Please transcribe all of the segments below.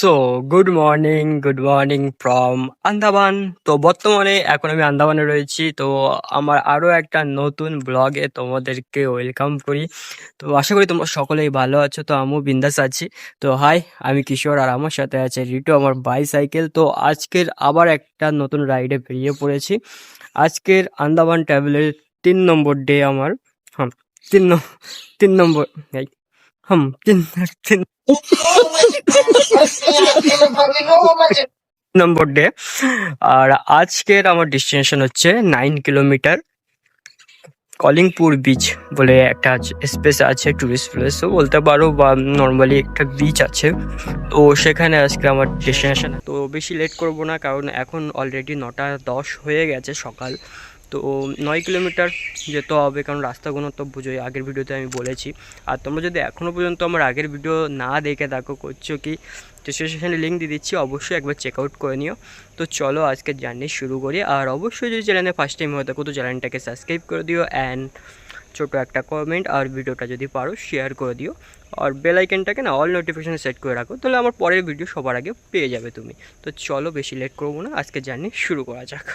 So good morning good morning from Andaman তো বর্তমানে এখন আমি আন্দামানে রয়েছি। তো আমার আরও একটা নতুন ব্লগে তোমাদেরকে ওয়েলকাম করি। তো আশা করি তোমরা সকলেই ভালো আছো। তো আমিও বিন্দাস আছি। তো হাই আমি কিশোর আর আমার সাথে আছে রিটু আমার বাইসাইকেল তো আজকের আবার একটা নতুন রাইডে বেরিয়ে পড়েছি। আজকের আন্দামান ট্রাভেলের তিন নম্বর ডে আমার। হ্যাঁ তিন তিন নম্বর হুম, তিন তিন নম্বর ডে। আর আজকের আমার ডেস্টিনেশন হচ্ছে নাইন কিলোমিটার কলিংপুর বিচ বলে একটা স্পেস আছে টুরিস্ট প্লেসও বলতে পারো বা নর্মালি একটা বিচ আছে। তো সেখানে আজকে আমার ডেস্টিনেশন তো বেশি লেট করব না, কারণ এখন অলরেডি নটা দশ হয়ে গেছে সকাল। তো নয় কিলোমিটার যেতে হবে, কারণ রাস্তাগুলো তো বুঝোই, আগের ভিডিওতে আমি বলেছি। আর তোমরা যদি এখনও পর্যন্ত আমার আগের ভিডিও না দেখে দেখো করছ কি? তো সেখানে লিঙ্ক দিয়ে দিচ্ছি, অবশ্যই একবার চেক আউট করে নিও। তো চলো আজকে জার্নি শুরু করি, আর অবশ্যই যদি চ্যানেলে ফার্স্ট টাইম হয়ে থাকো, তো চ্যানেলটাকে সাবস্ক্রাইব করে দিও অ্যান্ড ছোটো একটা কমেন্ট আর ভিডিওটা যদি পারো শেয়ার করে দিও। আর বেল আইকনটাকে না অল নোটিফিকেশান সেট করে রাখো, তাহলে আমার পরের ভিডিও সবার আগে পেয়ে যাবে তুমি। তো চলো বেশি লেট করব না, আজকে জার্নি শুরু করা যাক।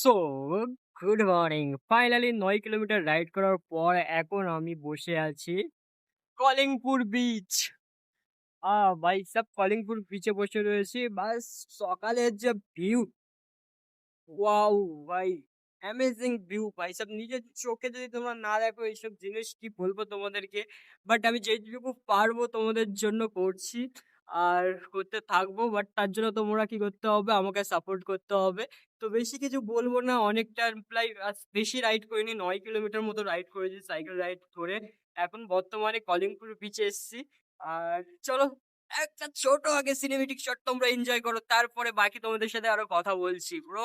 So, good morning. ফাইনালি নয় কিলোমিটার রাইড করার পর এখন আমি বসে আছি কলিংপুর বিচ। ভাই, সব কলিংপুর বিচে বসে রয়েছি। বাস, সকালের যে ভিউ ওয়াও, ভাই অ্যামেজিং ভিউ ভাই। সব নিজের চোখে যদি তোমরা না দেখো, এইসব জিনিস কি বলব তোমাদেরকে? বাট আমি যেটুকু পারব তোমাদের জন্য করছি। আর করতে থাকব বাট তার জন্য তোমরা কি করতে হবে? আমাকে সাপোর্ট করতে হবে। তো বেশি কিছু বলব না। অনেকটা প্রায় বেশি রাইড করিনি। নয় কিলোমিটার মতো রাইড করেছি সাইকেল রাইড করে এখন বর্তমানে কলিংপুর বিচে এসছি। আর চলো, একটা ছোট আগে সিনেমেটিক শট তোমরা এনজয় করো। তারপরে বাকি তোমাদের সাথে আরও কথা বলছি bro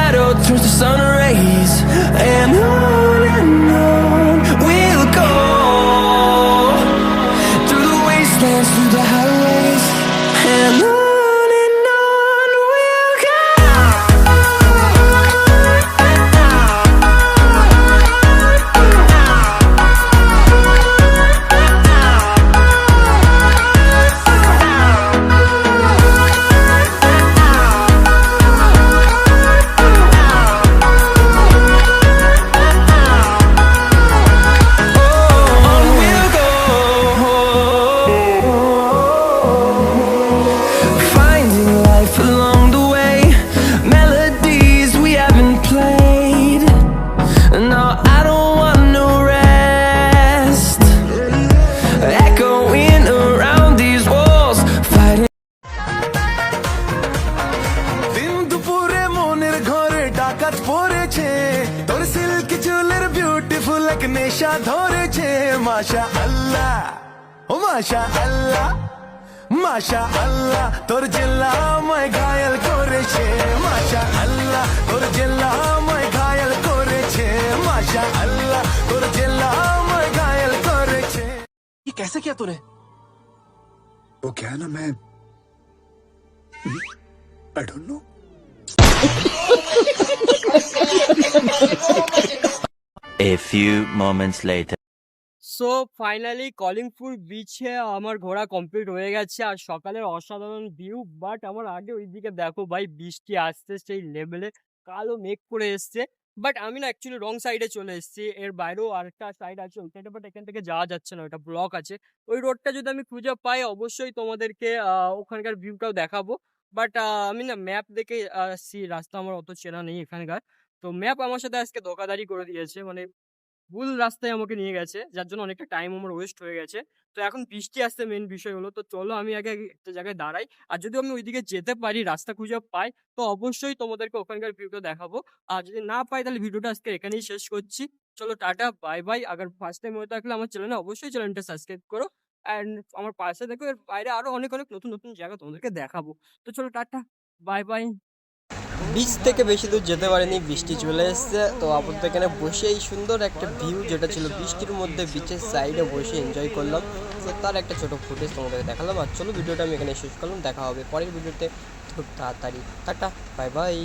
আল্লাহ ও মাশা আল্লাহ মাশা আল্লাহ তোর জেল্লা আমায় ঘায়াল করেছে মাশা আল্লাহ তোর জেল্লা আমায় ঘায়াল করেছে মাশা আল্লাহ তোর জেল্লা আমায় ঘায়াল করেছে ये कैसे किया तूने वो क्या है ना मैं I don't know A few moments later. So finally Kalingpur বিচে আমার ঘোরা কমপ্লিট হয়ে গেছে। আর সকালের অসাধারণ ভিউ বাট আমার আগে ওইদিকে দেখো ভাই, বৃষ্টি আসছে সেই লেভেলে কালো মেঘ করে এসছে বাট আমি না অ্যাকচুয়ালি রং সাইডে চলে এসেছি। এর বাইরেও আরেকটা সাইড আছে ওইখানে বাট এখান থেকে যাওয়া যাচ্ছে না ওটা ব্লক আছে। ওই রোডটা যদি আমি খুঁজে পাই, অবশ্যই তোমাদেরকে ওখানকার ভিউটাও দেখাবো। বাট আমি না ম্যাপ দেখে রাস্তা আমার অত চেনা নেই এখানকার। তো ম্যাপ আমার সাথে আজকে ধোকাধারি করে দিয়েছে মানে ভুল রাস্তায় আমাকে নিয়ে গেছে, যার জন্য অনেকটা টাইম আমার ওয়েস্ট হয়ে গেছে। তো এখন বৃষ্টি আসতে মেন বিষয় হলো, তো চলো আমি আগে একটা জায়গায় দাঁড়াই। আর যদি আমি ওইদিকে যেতে পারি, রাস্তা খুঁজে পাই, তো অবশ্যই তোমাদেরকে ওখানকার ভিউটা দেখাবো। আর যদি না পাই, তাহলে ভিডিওটা আজকে এখানেই শেষ করছি। চলো টাটা বাই বাই আগার ফার্স্ট টাইম হয়ে থাকলে আমার চ্যানেলে অবশ্যই চ্যানেলটা সাবস্ক্রাইব করো। অ্যান্ড আমার পাশে দেখো, এর বাইরে আরও অনেক অনেক নতুন নতুন জায়গা তোমাদেরকে দেখাবো। তো চলো টাটা বাই বাই বিচ থেকে বেশি দূর যেতে পারিনি, বৃষ্টি চলে এসছে। তো আপাতত এখানে বসে এই সুন্দর একটা ভিউ যেটা ছিল বৃষ্টির মধ্যে বিচের সাইডে বসে এনজয় করলাম। তো তার একটা ছোটো ফুটেজ তোমাদের দেখালাম। আর চলো, ভিডিওটা আমি এখানে শেষ করলাম। দেখা হবে পরের ভিডিওতে। খুব তাড়াতাড়ি। Tata bye by